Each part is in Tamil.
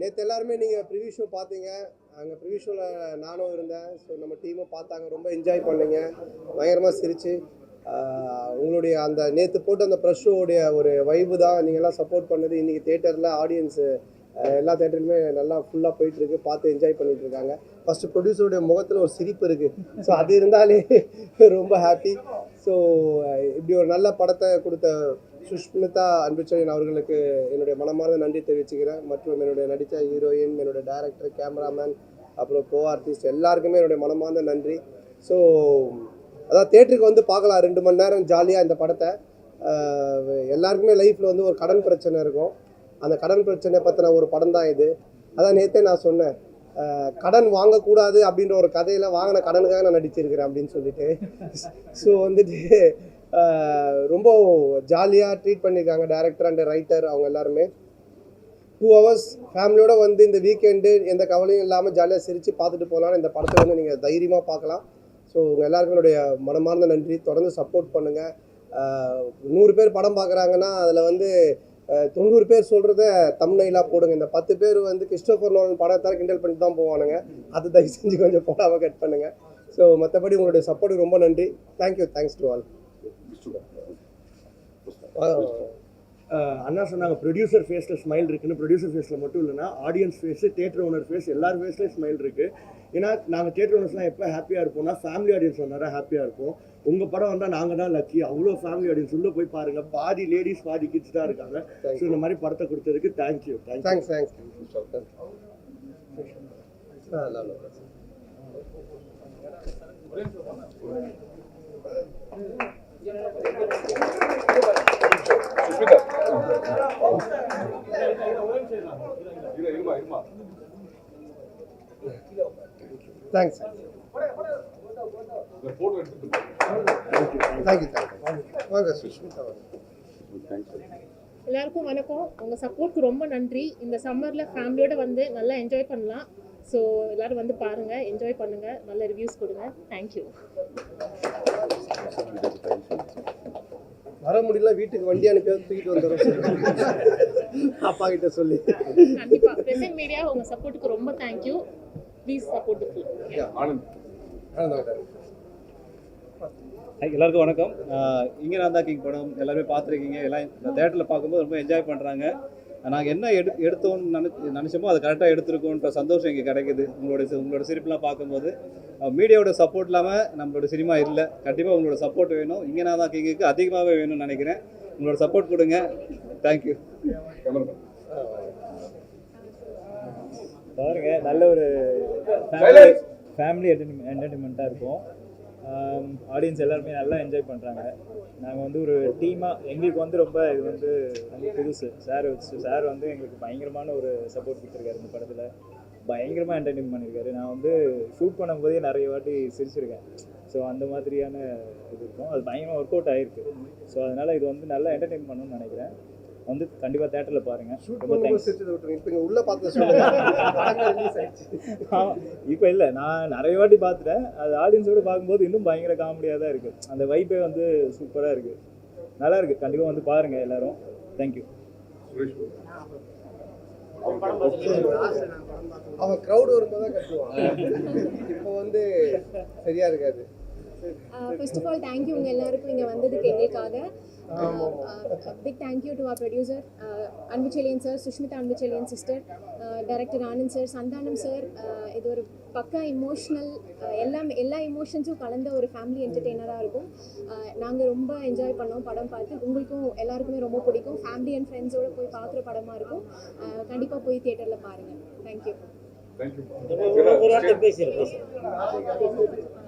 நேற்று எல்லாருமே நீங்கள் ப்ரிவியூ ஷோ பார்த்தீங்க அங்கே ப்ரிவியூ ஷோவில் நானும் இருந்தேன். ஸோ நம்ம டீமும் பார்த்தாங்க. ரொம்ப என்ஜாய் பண்ணீங்க. பயங்கரமாக சிரிச்சு. உங்களுடைய அந்த நேற்று போட்டு அந்த ப்ரெஷ் ஷோவுடைய ஒரு வைப்பு தான் நீங்கள் எல்லாம் சப்போர்ட் பண்ணது. இன்றைக்கி தேட்டரில் ஆடியன்ஸு எல்லா தேட்டருமே நல்லா ஃபுல்லாக போயிட்டுருக்கு பார்த்து என்ஜாய் பண்ணிட்டு இருக்காங்க. ஃபஸ்ட்டு ப்ரொடியூசருடைய முகத்தில் ஒரு சிரிப்பு இருக்குது ஸோ அது இருந்தாலே ரொம்ப ஹாப்பி ஸோ இப்படி ஒரு நல்ல படத்தை கொடுத்த சுஷ்மிதா அன்புச்செழியன் அவர்களுக்கு என்னுடைய மனமார்ந்த நன்றி தெரிவிச்சுக்கிறேன். மற்றும் என்னுடைய நடித்த ஹீரோயின் என்னுடைய டேரக்டர் கேமராமேன் அப்புறம் கோ ஆர்டிஸ்ட் எல்லாருக்குமே என்னுடைய மனமார்ந்த நன்றி. ஸோ அதான் தேட்டருக்கு வந்து பார்க்கலாம். ரெண்டு மணி நேரம் ஜாலியாக இந்த படத்தை. எல்லாருக்குமே லைஃப்பில் வந்து ஒரு கடன் பிரச்சனை இருக்கும். அந்த கடன் பிரச்சனை பற்றின ஒரு படம் தான் இது. அதான் நேற்றே நான் சொன்னேன். கடன் வாங்கக்கூடாது அப்படின்ற ஒரு கதையில் வாங்கின கடனுக்காக நான் நடிச்சிருக்கிறேன் அப்படின்னு சொல்லிட்டு. ஸோ வந்துட்டு ரொம்ப ஜாலியாக ட்ரீட் பண்ணியிருக்காங்க டேரக்டர் அண்ட் ரைட்டர் அவங்க எல்லாருமே. டூ ஹவர்ஸ் ஃபேமிலியோட வந்து இந்த வீக்கெண்டு எந்த கவலையும் இல்லாமல் ஜாலியாக சிரித்து பார்த்துட்டு போகலான்னு இந்த படத்தை வந்து நீங்கள் தைரியமாக பார்க்கலாம். ஸோ உங்கள் எல்லாருக்கும் என்னுடைய மனமார்ந்த நன்றி. தொடர்ந்து சப்போர்ட் பண்ணுங்கள் நூறு பேர் படம் பார்க்குறாங்கன்னா அதில் வந்து தொண்ணூறு பேர் சொல்கிறத தம்னைலாக போடுங்க. இந்த பத்து பேர் வந்து கிறிஸ்டோஃபர் நோலன் படத்தை கிண்டல் பண்ணிட்டு தான் போவானுங்க. அதை தயவு செஞ்சு கொஞ்சம் போடாமல் கட் பண்ணுங்கள் ஸோ மற்றபடி உங்களுடைய சப்போர்ட்டுக்கு ரொம்ப நன்றி. Thank you thanks to all அண்ணா சொன்னாங்க ப்ரொடியூசர் ஃபேஸில் ஸ்மைல் இருக்குன்னு. ப்ரொடியூசர் ஃபேஸில் மட்டும் இல்லைன்னா audience face theatre owner face எல்லார் ஃபேஸ்லேயும் ஸ்மைல் இருக்கு. ஏன்னா நாங்கள் தேட்டர் ஓனர்ஸ்லாம் எப்போ ஹாப்பியாக இருப்போம்னா ஃபேமிலி ஆடியன்ஸ் வந்தால் ஹாப்பியாக இருப்போம். உங்கள் படம் வந்தால் நாங்கள் தான் லக்கி அவ்வளோ ஃபேமிலி ஆடியன்ஸ் உள்ளே போய் பாருங்க. பாதி லேடிஸ் பாதி கிட்ஸ் தான் இருக்காங்க. ஸோ இந்த மாதிரி படத்தை கொடுத்ததுக்கு thank you thank you thanks thanks நல்லா thanks thank you thank you வாங்க சுஷ்மிதா வாங்க. எல்லாருக்கும் வணக்கம். உங்கள் சப்போர்ட்க்கு ரொம்ப நன்றி. இந்த சம்மரில் ஃபேமிலியோட வந்து நல்லா என்ஜாய் பண்ணலாம். ஸோ எல்லாரும் வந்து பாருங்கள் என்ஜாய் பண்ணுங்கள் நல்ல ரிவ்யூஸ் கொடுங்க. தேங்க்யூ வர முடியல வீட்டுக்கு வண்டி அனுப்பி தூக்கிட்டு வந்துடும் அப்பா கிட்ட சொல்லி. ப்ரெசன்ட் மீடியா உங்கள் சப்போர்ட்டுக்கு ரொம்ப தேங்க்யூ ப்ளீஸ் சப்போர்ட் தி எல்லாருக்கும் வணக்கம். இங்கே நான் தான் கிங் படம். எல்லாருமே பார்த்துருக்கீங்க. எல்லாம் இந்த தேட்டரில் பார்க்கும்போது ரொம்ப என்ஜாய் பண்ணுறாங்க நாங்கள் என்ன எடு எடுத்தோம்னு நினச்சி நினச்சோமோ அதை கரெக்டாக எடுத்திருக்கோன்ற சந்தோஷம் இங்கே கிடைக்குது. உங்களோட உங்களோட சிரிப்புலாம் பார்க்கும்போது. மீடியாவோட சப்போர்ட் இல்லாமல் நம்மளோட சினிமா இல்லை. கண்டிப்பாக உங்களோட சப்போர்ட் வேணும். இங்கே நான் தான் கிங்குக்கு அதிகமாகவே வேணும்னு நினைக்கிறேன். உங்களோட சப்போர்ட் கொடுங்க. தேங்க்யூ நல்ல ஒரு ஃபேமிலி என்டர்டைன்மெண்ட்டாக இருக்கும். ஆடியன்ஸ் எல்லாருமே நல்லா என்ஜாய் பண்ணுறாங்க நாங்கள் வந்து ஒரு டீமாக எங்களுக்கு வந்து ரொம்ப இது வந்து ரொம்ப புதுசு. சார் வச்சு சார் வந்து எங்களுக்கு பயங்கரமான ஒரு சப்போர்ட் கொடுத்துருக்காரு இந்த படத்தில். பயங்கரமாக என்டர்டெயின் பண்ணியிருக்காரு நான் வந்து ஷூட் பண்ணும்போதே நிறைய வாட்டி சிரிச்சிருக்கேன். ஸோ அந்த மாதிரியான இது இருக்கும். அது பயங்கரமாக ஒர்க் அவுட் ஆகிருக்கு ஸோ அதனால் இது வந்து நல்லா என்டர்டெயின் பண்ணணும்னு நினைக்கிறேன். வந்து கண்டிப்பாக தேட்டரில் பாருங்கள் இப்போ உள்ள பார்த்து சொல்லுங்க. படங்கள் ரிலீஸ் ஆயிடுச்சு. இப்போ இல்லை நான் நிறைய வாட்டி பார்த்துட்டேன் அது ஆடியன்ஸோட பார்க்கும்போது இன்னும் பயங்கர காமெடியாக தான் இருக்குது அந்த வைப்பே வந்து சூப்பராக இருக்குது நல்லா இருக்குது கண்டிப்பாக வந்து பாருங்கள் எல்லாரும். தேங்க்யூ அவன் க்ரௌட் வரும்போது தான் கட்டுவான் இப்போ வந்து சரியா இருக்காது. ஃபர்ஸ்ட் ஆஃப் ஆல் தேங்க்யூ உங்கள் எல்லாருக்கும் இங்கே வந்ததுக்கு எங்களுக்காக. Big thank you to our producer Anbuchezhiyan sir Sushmita Anbuchezhiyan sister director Anand sir Santhanam sir இது ஒரு பக்கா இமோஷ்னல் எல்லாம் எல்லா இமோஷன்ஸும் கலந்த ஒரு ஃபேமிலி என்டர்டெய்னராக இருக்கும். நாங்கள் ரொம்ப என்ஜாய் பண்ணோம் படம் பார்த்து. உங்களுக்கும் எல்லாருக்குமே ரொம்ப பிடிக்கும். ஃபேமிலி அண்ட் ஃப்ரெண்ட்ஸோடு போய் பார்க்குற படமாக இருக்கும். கண்டிப்பாக போய் தியேட்டரில் பாருங்கள் தேங்க்யூ பேசுகிறேன்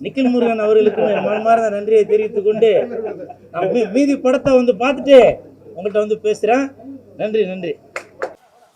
நிக்கில் முருகன் அவர்களுக்கு என் மனமார்ந்த நன்றியை தெரிவித்துக் கொண்டு நான் மீதி படத்தை வந்து பார்த்துட்டு உங்கள்கிட்ட வந்து பேசுகிறேன் நன்றி நன்றி.